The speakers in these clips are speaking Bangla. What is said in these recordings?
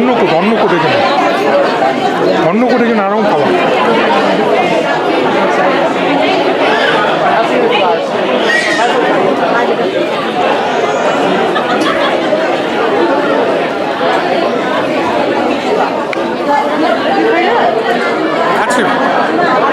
অন্য কোট অন্য কোট এখানে অন্য কোট এখানে আরকম খাবার আছে सारी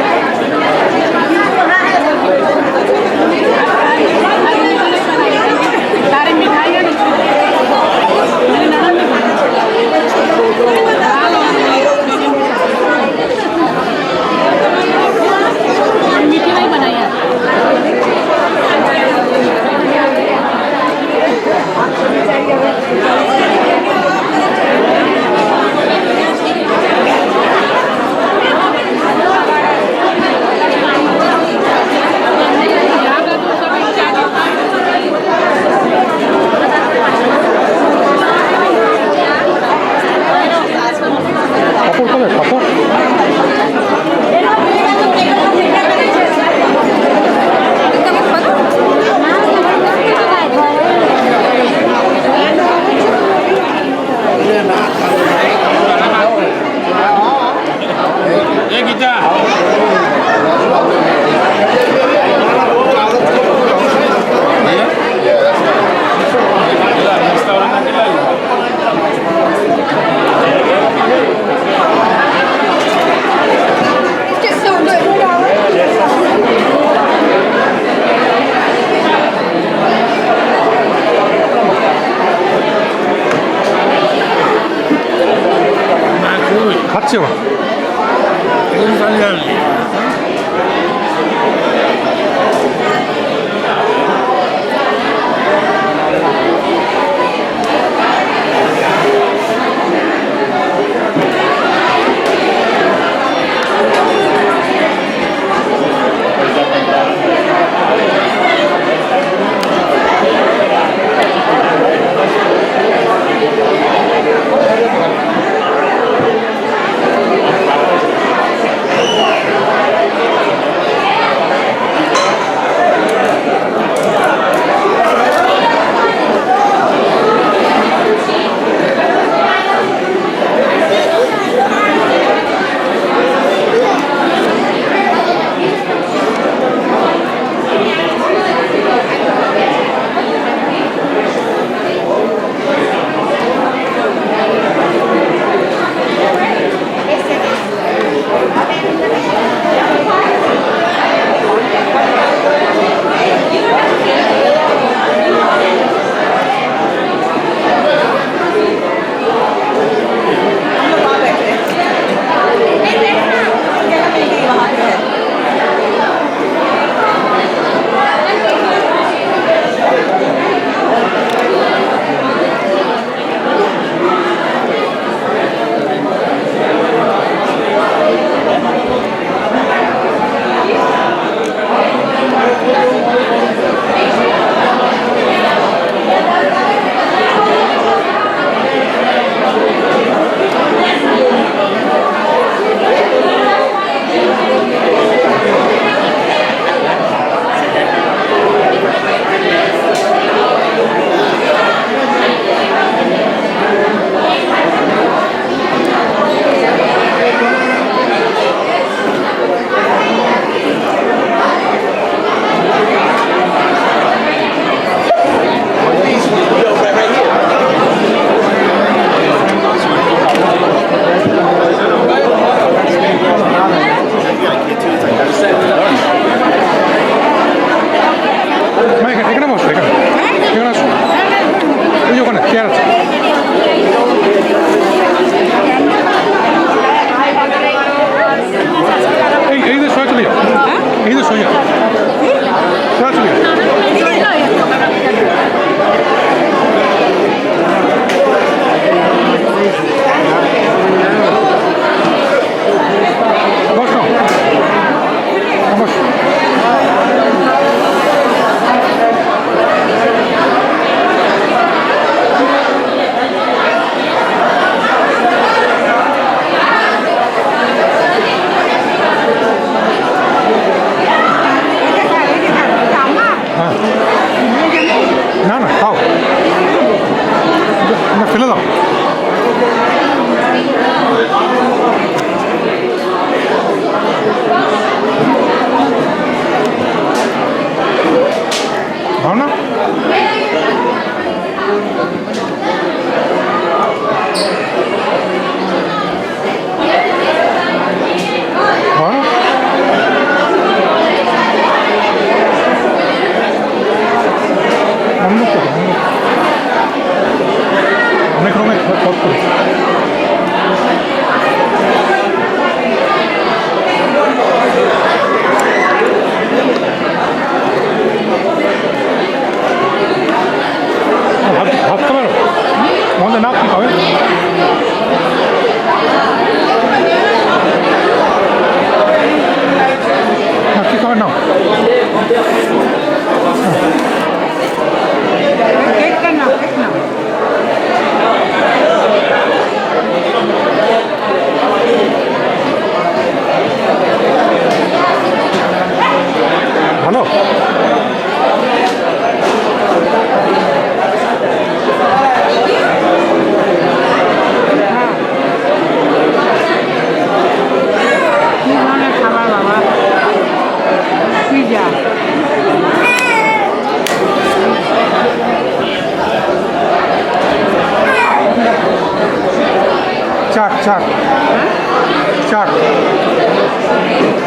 Tchau.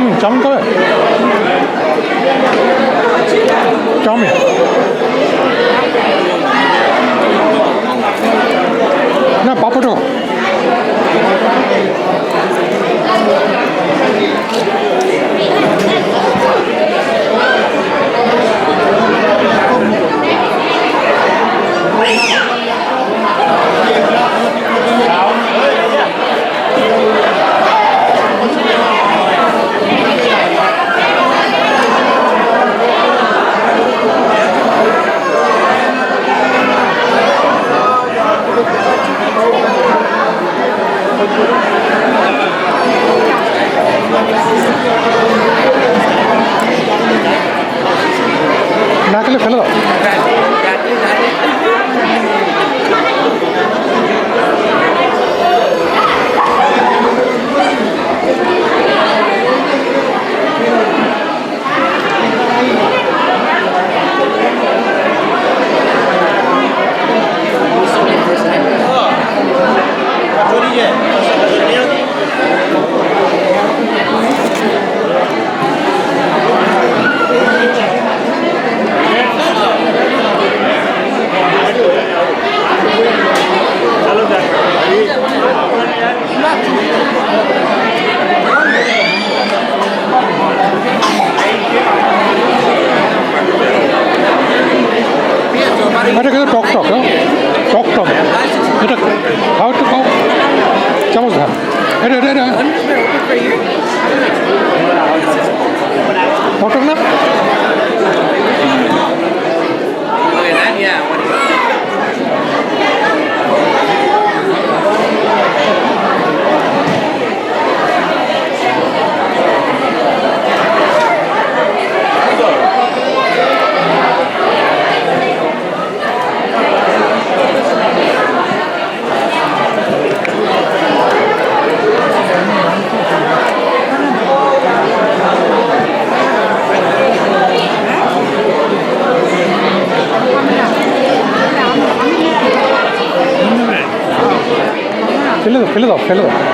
嗯张队。张敏那包不住 ഫിൽ ചെയ്തോ ഫിൽ ചെയ്തോ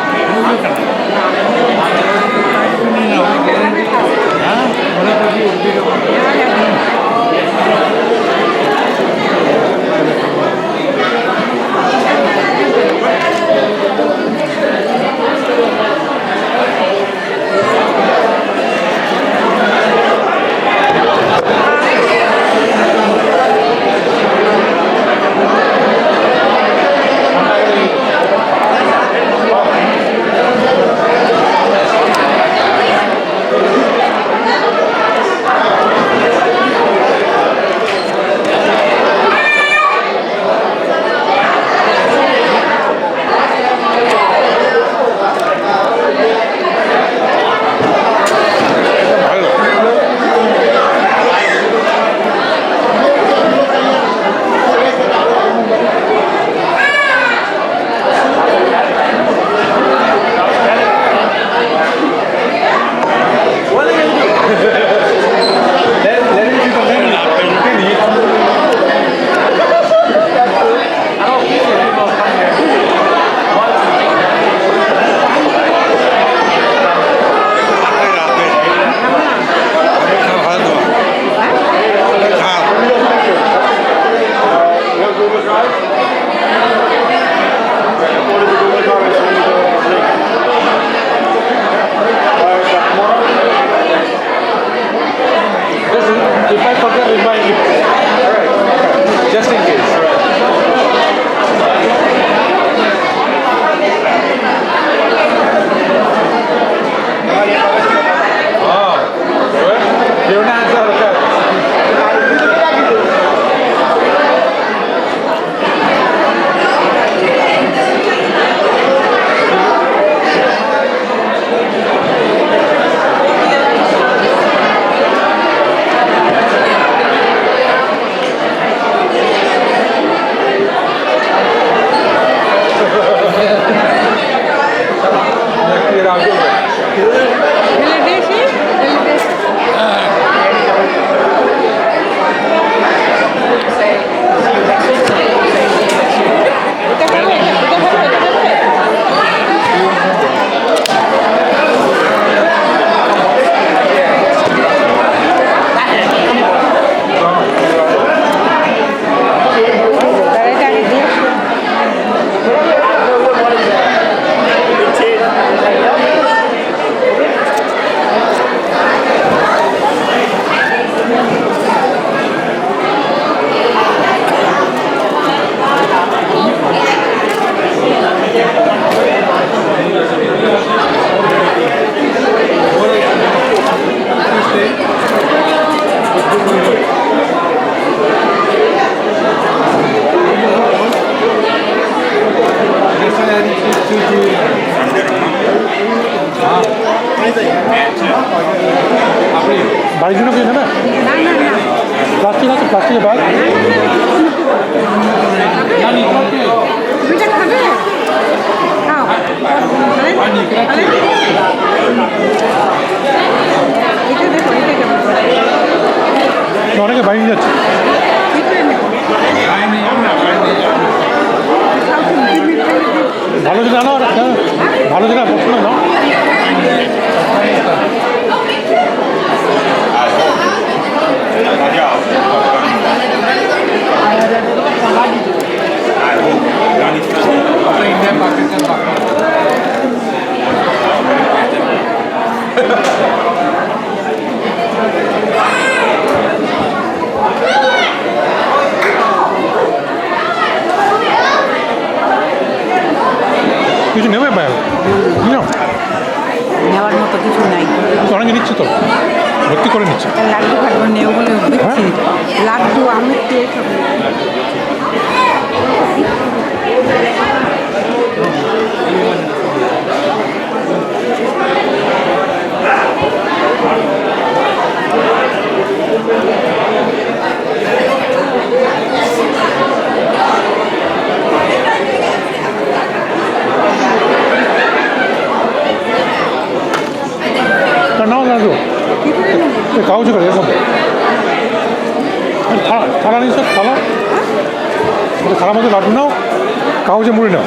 নেওয়ার মতো কিছু নাই। অনেকে নিচ্ছে তো? ভর্তি করে নিচ্ছে? লাড্ডু ফাড্ডু নেও বলে দিচ্ছি লাড্ডু আমি পেয়ে খাব 가오지가 নাও দাদু কি করে নেব 다라? করে এরকম আর থা- থালা নিচ্ছে থালা। ওটা থালার মধ্যে লাড্ডু নাও, কাগজে মুড়ে নাও।